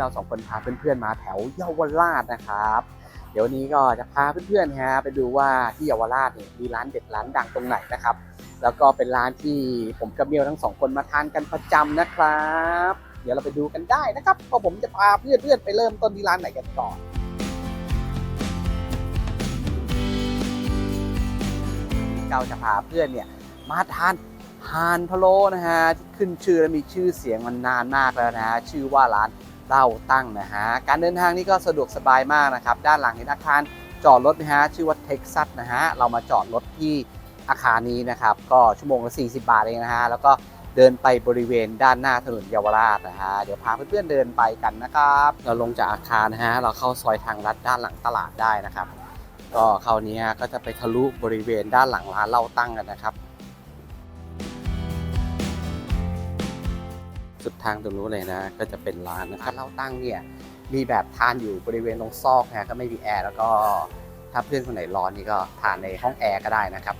เราสองคนพาเพื่อนๆมาแถวเยาวราชนะครับ เดี๋ยววันนี้ก็จะพาเพื่อนๆฮะไปดูว่าที่เยาวราชเนี่ยมีร้านเด็ดร้านดังตรงไหนนะครับ แล้วก็เป็นร้านที่ผมกับเมียวทั้งสองคนมาทานกันประจำนะครับ เดี๋ยวเราไปดูกันได้นะครับว่าผมจะพาเพื่อนๆไปเริ่มต้นที่ร้านไหนกันก่อนเก้าจะพาเพื่อนเนี่ยมาทานฮานพะโล้นะฮะที่ขึ้นชื่อและมีชื่อเสียงมันนานมากแล้วนะฮะชื่อว่าร้าน เล่าตั้งนะฮะ การเดินทางนี่ก็สะดวกสบายมากนะครับ ด้านหลังเห็นอาคารจอดรถนะฮะ ชื่อว่าเท็กซัสนะฮะ เรามาจอดรถที่อาคารนี้นะครับ ก็ชั่วโมงละ40 บาทเองนะฮะ แล้วก็เดินไปบริเวณด้านหน้าถนนเยาวราชนะฮะ เดี๋ยวพาเพื่อนๆเดินไปกันนะครับ เราลงจากอาคารนะฮะ เราเข้าซอยทางลัดด้านหลังตลาดได้นะครับ ก็คราวนี้ก็จะไปทะลุบริเวณด้านหลังร้านเล่าตั้งกันนะครับ สุดทางตรงนู้นเลยนะ ก็จะเป็นร้านนะครับเล่าตั้งเนี่ยมีแบบทานอยู่บริเวณตรงซอกนะก็ไม่มีแอร์แล้วก็ถ้าเพื่อนคนไหนร้อนนี่ก็ทานในห้องแอร์ก็ได้นะครับ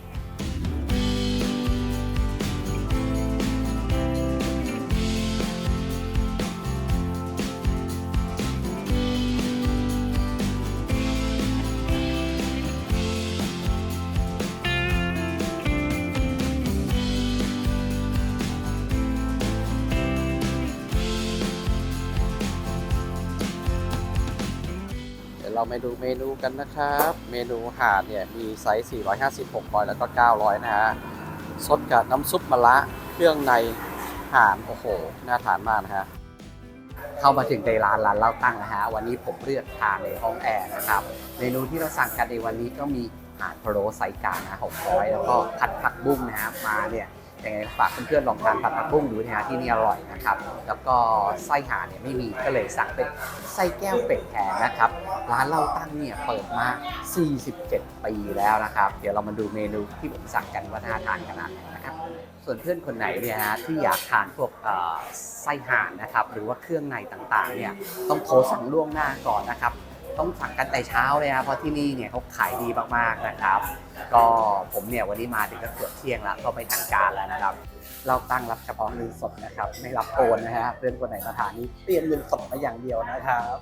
ยวเรามาดูเมนูกันนะครับ เมนูหาดเนี่ยมีไซส์ 450 600 แล้วก็ 900 นะฮะสดกับน้ำซุปมะระเครื่องในห่านโอ้โห น่าทานมากนะฮะ เข้ามาถึงในร้านร้านเล่าตั้งนะฮะ วันนี้ผมเลือกทานในห้องแอร์นะครับ เมนูที่เราสั่งกันในวันนี้ก็มีหาดพะโล้ไซส์กลางนะ600 แล้วก็ผัดผักบุ้งนะฮะมาเนี่ย ยังไงฝากเพื่อนๆลองทานผัดผักบุ้งดูนะฮะที่นี่อร่อยนะครับ แล้วก็ไส้ห่านเนี่ยไม่มีก็เลยสั่งเป็นไส้แก้วเป็ดแทนนะครับ ร้านเล่าตั้งเนี่ยเปิดมา 47 ปีแล้วนะครับ เดี๋ยวเรามาดูเมนูที่ผมสั่งกันว่าน่าทานขนาดไหนนะครับ ส่วนเพื่อนคนไหนเนี่ยฮะที่อยากทานพวกไส้ห่านนะครับ หรือว่าเครื่องในต่างๆเนี่ยต้องโทรสั่งล่วงหน้าก่อนนะครับ ต้องสั่งกันแต่เช้าเลยครับเพราะที่นี่เนี่ยเขาขายดีมากๆนะครับ ก็ผมเนี่ยวันนี้มาถึงก็เกือบเที่ยงแล้วก็ไม่ทันการแล้วนะครับ เราตั้งรับเฉพาะเงินสดนะครับ ไม่รับโอนนะฮะเพื่อนคนไหนมาทานนี้เตรียมเงินสดมาอย่างเดียวนะครับ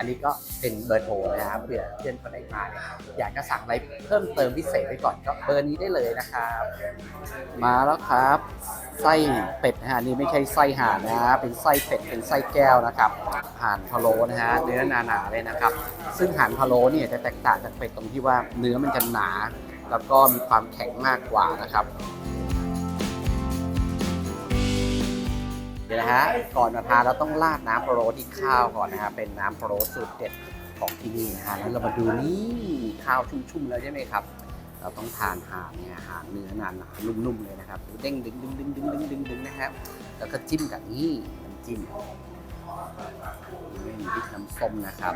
อันนี้ก็เป็นเบอร์โทรนะครับเผื่อเพื่อนคนไหนมาเนี่ยอยากจะสั่งอะไรเพิ่มเติมพิเศษไปก่อนก็เบอร์นี้ได้เลยนะครับ มาแล้วครับ ไส้เป็ดนะฮะนี่ไม่ใช่ไส้ห่านนะฮะเป็นไส้เป็ดเป็นไส้แก้วนะครับห่านพะโล้นะฮะเนื้อหนาๆเลยนะครับ ซึ่งห่านพะโล้เนี่ยจะแตกต่างจากเป็ดตรงที่ว่าเนื้อมันจะหนา แล้วก็มีความแข็งมากกว่านะครับ นะฮะ ก่อนมาทานเราต้องราดน้ำพะโล้ที่ข้าวก่อนนะฮะ เป็นน้ำพะโล้สูตรเด็ดของที่นี่นะฮะ แล้วเรามาดูนี่ข้าวชุ่มๆแล้วใช่ไหมครับ เราต้องทานหานเนี่ยห่านเนื้อนาๆนุ่มๆเลยนะครับ เด้งดึงดึงดึงดึงดึงดึงดึงนะครับ แล้วก็จิ้มกับนี่น้ำจิ้มนี่พริกน้ำส้มนะครับ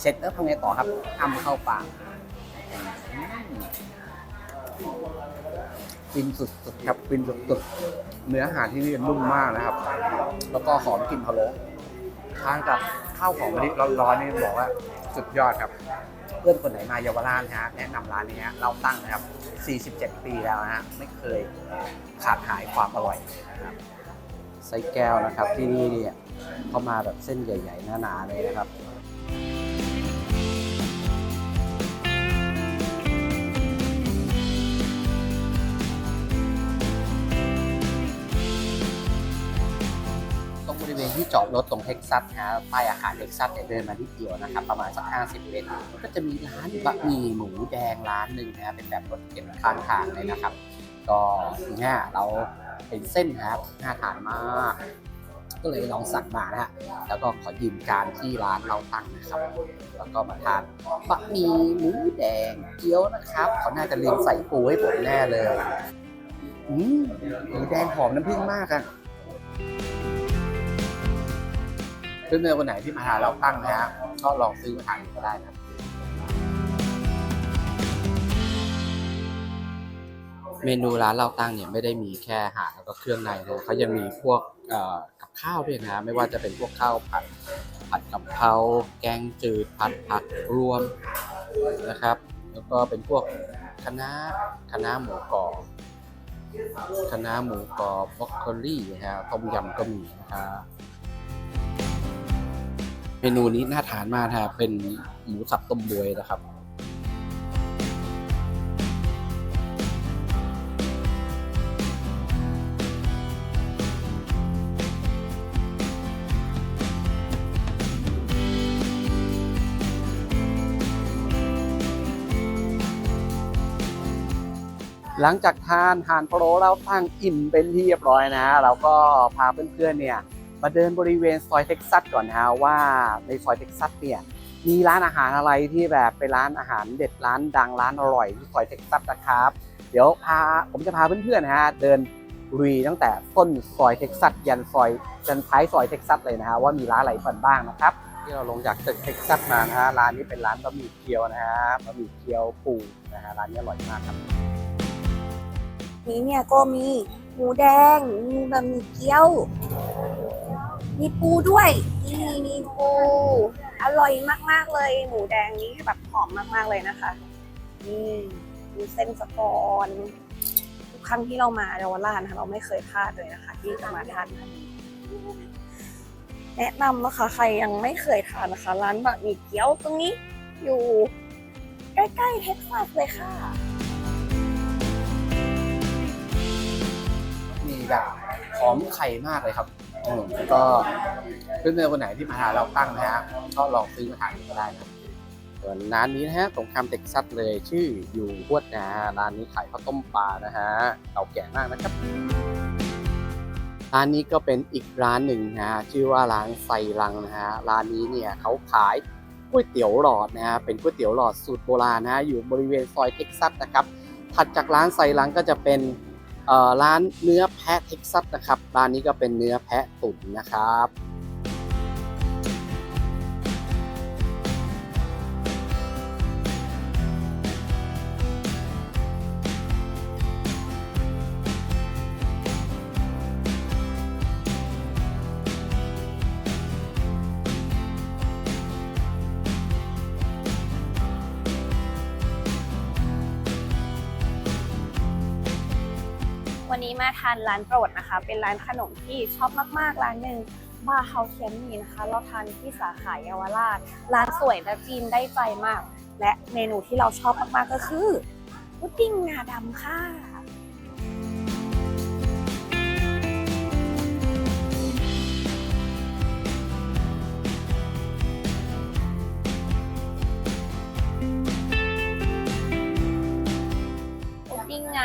เสร็จแล้วทำไงต่อครับทำเข้าปาก ฟินสุดๆครับฟินสุดๆเนื้ออาหารที่นี่นุ่มมากนะครับ แล้วก็หอมกลิ่นพะโล้ทานกับข้าวหอมมะลิร้อนๆนี่บอกว่าสุดยอดครับเพื่อนคนไหนมาเยาวราชนะฮะแนะนำร้านนี้ฮะเราตั้งนะครับ 47 ปีแล้วนะฮะไม่เคยขาดหายความอร่อยนะครับไส้แก้วนะครับที่นี่เนี่ยเขามาแบบเส้นใหญ่ ๆ หนาๆเลยนะครับ ที่จอดรถตรงเท็กซัสนะฮะป้ายอาคารเท็กซัสเนี่ยเดินมาที่เดียวนะครับ ประมาณสัก50เมตรก็จะมีร้านบะหมี่หมูแดงร้านหนึ่งนะฮะเป็นแบบรถเข็นข้างทางเลยนะครับ ก็เนี่ยเราเป็นเส้นครับน่าทานมากก็เลยลองสั่งมานะฮะ แล้วก็ขอยืมการที่ร้านเราตั้งนะครับ แล้วก็มาทานบะหมี่หมูแดงเกี๊ยวนะครับ เขาน่าจะลืมใส่ปูให้ผมแน่เลย อืมหมูแดงหอมน้ำผึ้งมากอะ เพื่อนๆคนไหนที่มาทานเราตั้งนะฮะก็ลองซื้อมาทานก็ได้นะเมนูร้านเราตั้งเนี่ยไม่ได้มีแค่อาหารแล้วก็เครื่องในเลยเขายังมีพวกกับข้าวด้วยนะ ไม่ว่าจะเป็นพวกข้าวผัดผัดกะเพราแกงจืดผัดผักรวมนะครับ แล้วก็เป็นพวกคณะน้าคะหมูกรอบคณะหมูกรอบบรอกโคลี่นะฮะต้มยำก็มีนะครับ เมนูนี้น่าทานมากนะฮะเป็นหมูสับต้มบวยนะครับ หลังจากทานหานพะโล้เราตั้งอิ่มเป็นที่เรียบร้อยนะฮะเราก็พาเพื่อนๆเนี่ย มาเดินบริเวณซอยเท็กซัสก่อนนะฮะว่าในซอยเท็กซัสเนี่ยมีร้านอาหารอะไรที่แบบเป็นร้านอาหารเด็ดร้านดังร้านอร่อยที่ซอยเท็กซัสนะครับ เดี๋ยวพาผมจะพาเพื่อนๆนะฮะเดินลุยตั้งแต่ต้นซอยเท็กซัสยันซอยยันท้ายซอยเท็กซัสเลยนะฮะว่ามีร้านอะไรบ้างนะครับที่เราลงจากตึกเท็กซัสมานะฮะร้านนี้เป็นร้านบะหมี่เกี๊ยวนะฮะบะหมี่เกี๊ยวปูนะฮะร้านนี้อร่อยมากครับ นี้เนี่ยก็มีหมูแดงมีบะหมี่เกี๊ยว มีปูด้วยนี่มีปูอร่อยมากๆเลย หมูแดงนี้แบบหอมมากๆเลยนะคะนี่มีเส้นสปอนทุกครั้งที่เรามาเยาวราชนะคะเราไม่เคยพลาดเลยนะคะ ที่จะมาทานร้านนี้แนะนำนะคะใครยังไม่เคยทานนะคะ ร้านบะหมี่เกี๊ยวตรงนี้อยู่ใกล้ๆเท็กซัสเลยค่ะมีแบบหอมไข่มากเลยครับ ก็เพื่อนๆคนไหนที่มาทาเราตั้งนะฮะก็ลองซื้อมาทานก็ได้นะส่วนร้านนี้นะฮะตรงคำเท็กซัสเลยชื่ออยู่ฮวดนะฮะร้านนี้ขายข้าวต้มปลานะฮะเก่าแก่มากนะครับร้านนี้ก็เป็นอีกร้านหนึ่งนะฮะชื่อว่าร้านไซรังนะฮะร้านนี้เนี่ยเขาขายก๋วยเตี๋ยวหลอดนะฮะเป็นก๋วยเตี๋ยวหลอดสูตรโบราณนะฮะอยู่บริเวณซอยเท็กซัสนะครับถัดจากร้านไซรังก็จะเป็น ร้านเนื้อแพะเท็กซัสนะครับ ร้านนี้ก็เป็นเนื้อแพะตุ๋นนะครับ วันนี้มาทานร้านโปรดนะคะ เป็นร้านขนมที่ชอบมากๆ ร้านหนึ่งบาร์เฮาเทียมมีนะคะ เราทานที่สาขาเยาวราช ร้านสวยและจีนได้ใจมาก และเมนูที่เราชอบมากๆก็คือพุดดิ้งงาดำค่ะ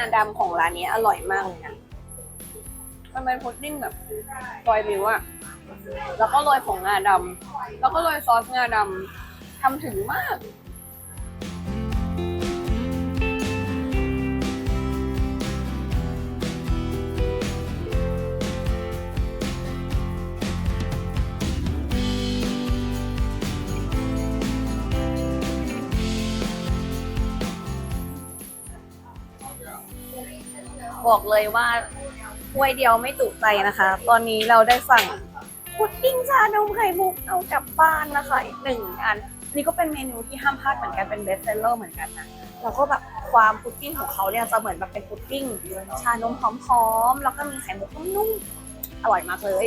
ดดิ้งาดำของร้านนี้อร่อยมากเลยนะมันเป็นพุดดิ้งแบบลอยมิวอะแล้วก็โรยผงงาดำแล้วก็โรยซอสงาดำทำถึงมาก บอกเลยว่าถ้วยเดียวไม่จุใจนะคะ ตอนนี้เราได้สั่งพุดดิ้งชานมไข่มุกเอากลับบ้านนะคะอีกหนึ่งอันนี่ก็เป็นเมนูที่ห้ามพลาดเหมือนกันเป็นเบสเซลเลอร์เหมือนกันนะแล้วก็แบบความพุดดิ้งของเขาเนี่ยจะเหมือนแบบเป็นพุดดิ้งชานมหอมๆแล้วก็มีไข่มุกนุ่มๆอร่อยมากเลย